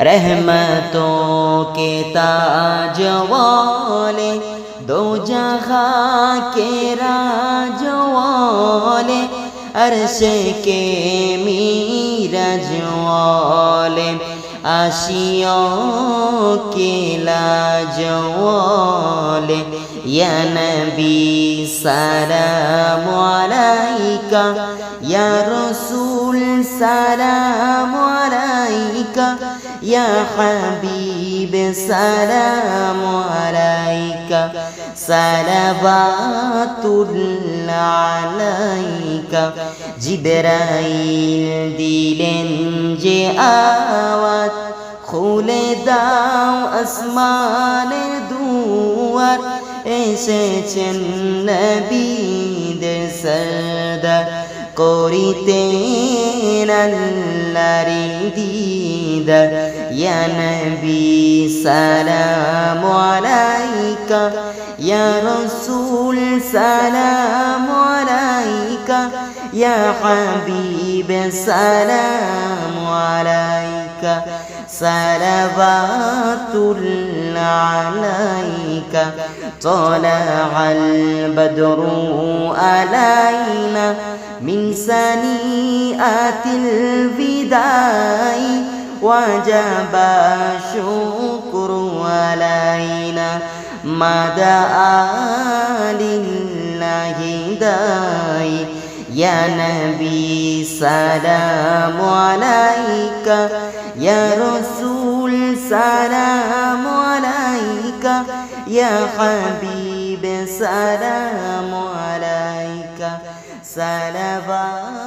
رحمتوں کے تاج والے، دو جہاں کے راج والے، عرش کے میرج والے آشیوں کے لاج والے۔ یا نبی، سلام علیکہ، یا رسول، سلام علیکہ يا حبيب سلام عليك. صلوات عليك. جبرائيل دلن جاوات খুলে দাও আসমানের দুয়ার এসেছেন নবীদের সর করিতেন আল্লাহর দিদার ইয়া নবী সালাম আলাইকা ইয়া রাসূল সালাম আলাইকা ইয়া হাবিব সালাম আলাইকা صلوات عليك طلع البدر علينا من سنيئات الفداء وجب الشكر علينا دعا لله داي يا نبي سلام عليك. يا رسول سلام عليك. يا حبيب سلام عليك. صلوات